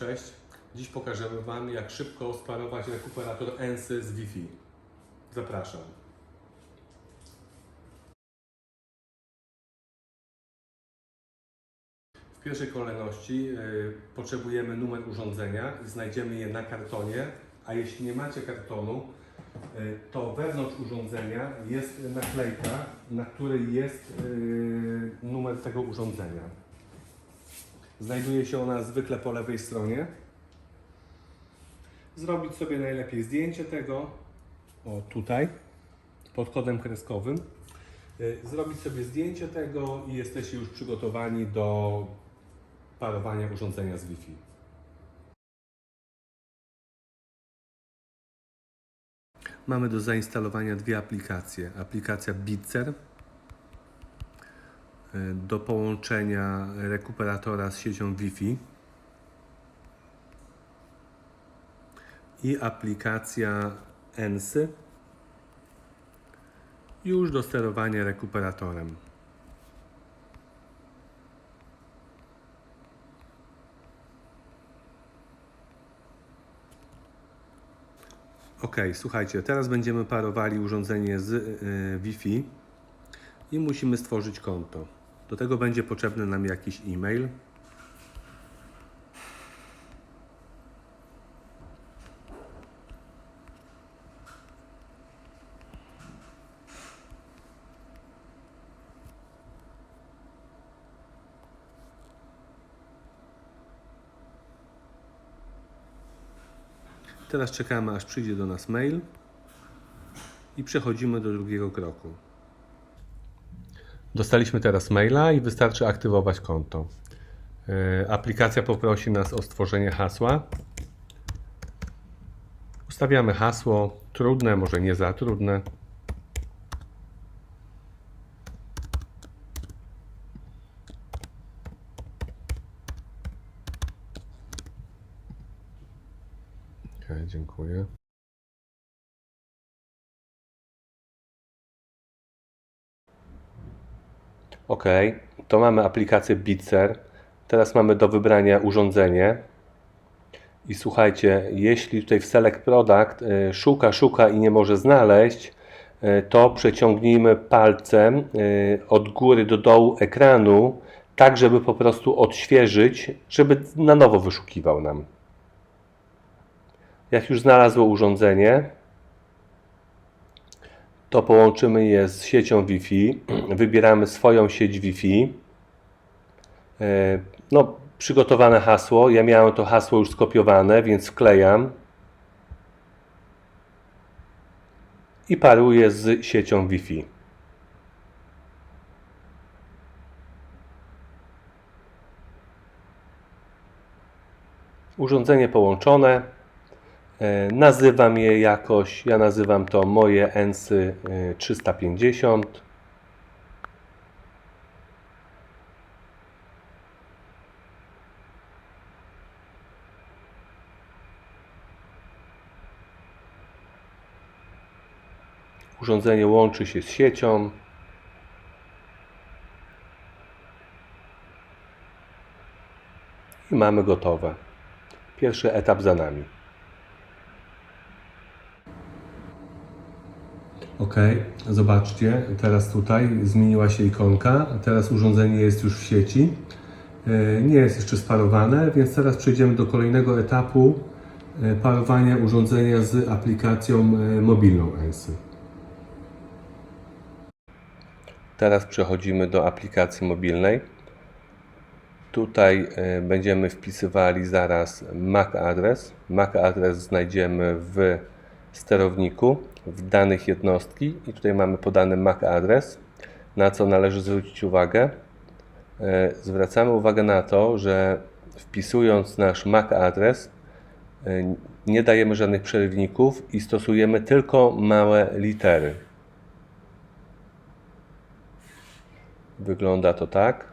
Cześć. Dziś pokażemy Wam, jak szybko sparować rekuperator ENSY z Wi-Fi. Zapraszam. W pierwszej kolejności y, potrzebujemy numer urządzenia i znajdziemy je na kartonie, a jeśli nie macie kartonu, y, to wewnątrz urządzenia jest naklejka, na której jest y, numer tego urządzenia. Znajduje się ona zwykle po lewej stronie. Zrobić sobie najlepiej zdjęcie tego, o tutaj, pod kodem kreskowym. Y, Zrobić sobie zdjęcie tego i jesteście już przygotowani do parowania urządzenia z Wi-Fi. Mamy do zainstalowania dwie aplikacje. Aplikacja Bitzer do połączenia rekuperatora z siecią Wi-Fi i aplikacja ENSY już do sterowania rekuperatorem. Ok, słuchajcie, teraz będziemy parowali urządzenie z y, Wi-Fi i musimy stworzyć konto. Do tego będzie potrzebny nam jakiś e-mail. Teraz czekamy, aż przyjdzie do nas mail i przechodzimy do drugiego kroku. Dostaliśmy teraz maila i wystarczy aktywować konto. Yy, Aplikacja poprosi nas o stworzenie hasła. Ustawiamy hasło trudne, może nie za trudne. Okay, dziękuję. Ok, to mamy aplikację Bitzer. Teraz mamy do wybrania urządzenie. I słuchajcie, jeśli tutaj w Select Product y, szuka, szuka i nie może znaleźć, y, to przeciągnijmy palcem y, od góry do dołu ekranu, tak żeby po prostu odświeżyć, żeby na nowo wyszukiwał nam. Jak już znalazło urządzenie, to połączymy je z siecią Wi-Fi. Wybieramy swoją sieć Wi-Fi. E, No, przygotowane hasło. Ja miałem to hasło już skopiowane, więc wklejam. I paruję z siecią Wi-Fi. Urządzenie połączone. E, Nazywam je jakoś, ja nazywam to moje ENSY e, 350. Urządzenie łączy się z siecią. I mamy gotowe. Pierwszy etap za nami. Ok, zobaczcie, teraz tutaj zmieniła się ikonka, teraz urządzenie jest już w sieci. E, Nie jest jeszcze sparowane, więc teraz przejdziemy do kolejnego etapu e, parowania urządzenia z aplikacją e, mobilną ENSY. Teraz przechodzimy do aplikacji mobilnej. Tutaj będziemy wpisywali zaraz MAC adres. MAC adres znajdziemy w sterowniku, w danych jednostki i tutaj mamy podany MAC adres. Na co należy zwrócić uwagę? E, Zwracamy uwagę na to, że wpisując nasz MAC adres e, nie dajemy żadnych przerywników i stosujemy tylko małe litery. Wygląda to tak.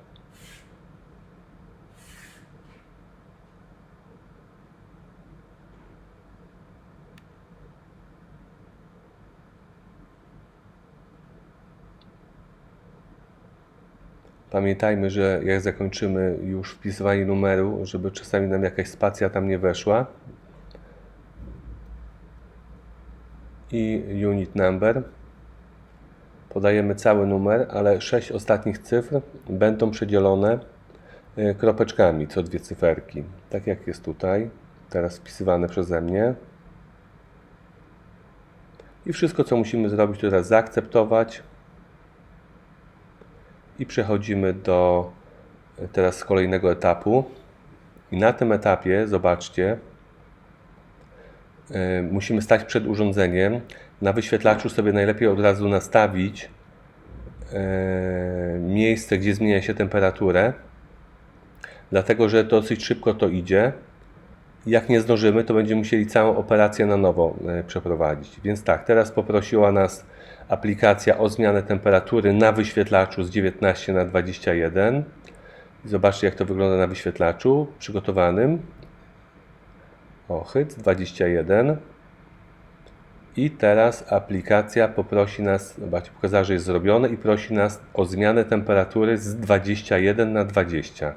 Pamiętajmy, że jak zakończymy już wpisywanie numeru, żeby czasami nam jakaś spacja tam nie weszła. I unit number. Podajemy cały numer, ale sześć ostatnich cyfr będą przedzielone y, kropeczkami, co dwie cyferki. Tak jak jest tutaj, teraz wpisywane przeze mnie. I wszystko, co musimy zrobić, to teraz zaakceptować. I przechodzimy do e, teraz kolejnego etapu. I na tym etapie, zobaczcie, e, musimy stać przed urządzeniem. Na wyświetlaczu sobie najlepiej od razu nastawić e, miejsce, gdzie zmienia się temperaturę, dlatego że dosyć szybko to idzie. Jak nie zdążymy, to będziemy musieli całą operację na nowo przeprowadzić. Więc tak, teraz poprosiła nas aplikacja o zmianę temperatury na wyświetlaczu z 19 na 21. Zobaczcie, jak to wygląda na wyświetlaczu przygotowanym. O, hyc 21. I teraz aplikacja poprosi nas, zobaczcie, pokazała, że jest zrobione i prosi nas o zmianę temperatury z 21 na 20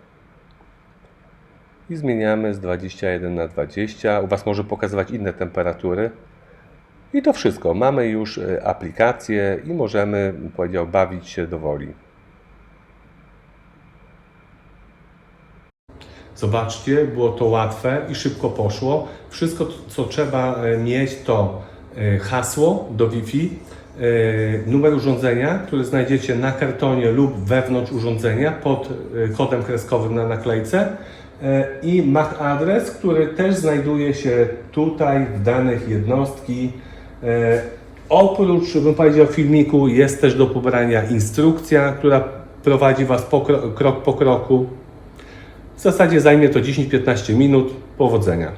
i zmieniamy z 21 na 20. U Was może pokazywać inne temperatury. I to wszystko. Mamy już y, aplikację i możemy, powiedział, bawić się do woli. Zobaczcie, było to łatwe i szybko poszło. Wszystko, co trzeba e, mieć, to e, hasło do Wi-Fi, e, numer urządzenia, który znajdziecie na kartonie lub wewnątrz urządzenia pod e, kodem kreskowym na naklejce e, i MAC adres, który też znajduje się tutaj w danych jednostki. E, Oprócz, bym powiedział, filmiku jest też do pobrania instrukcja, która prowadzi Was po, kro- krok po kroku. W zasadzie zajmie to 10-15 minut. Powodzenia.